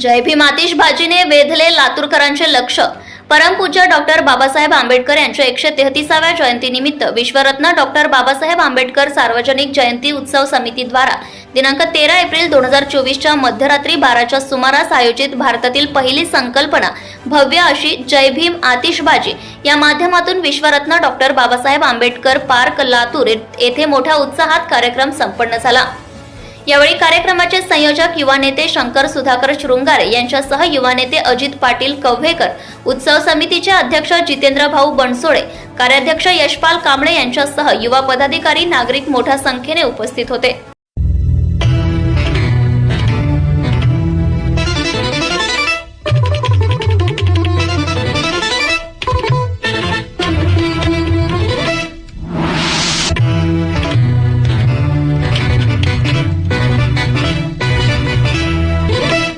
जय भीम. आतिषबाजीने वेधले लातूरकरांचे लक्ष. परमपूज्य डॉक्टर बाबासाहेब आंबेडकर यांच्या एकशे तेहतीसाव्या जयंतीनिमित्त विश्वरत्न डॉक्टर बाबासाहेब आंबेडकर सार्वजनिक जयंती उत्सव समितीद्वारा दिनांक तेरा एप्रिल दोन हजार चोवीसच्या मध्यरात्री बाराच्या सुमारास आयोजित भारतातील पहिली संकल्पना भव्य अशी जय भीम आतिषबाजी या माध्यमातून विश्वरत्न डॉक्टर बाबासाहेब आंबेडकर पार्क लातूर येथे मोठ्या उत्साहात कार्यक्रम संपन्न झाला. यावेळी कार्यक्रमाचे संयोजक युवा नेते शंकर सुधाकर शृंगारे यांच्यासह युवा नेते अजित पाटील कव्हेकर उत्सव समितीचे अध्यक्ष जितेंद्र भाऊ बनसोडे कार्याध्यक्ष यशपाल कांबळे यांच्यासह युवा पदाधिकारी नागरिक मोठ्या संख्येने उपस्थित होते.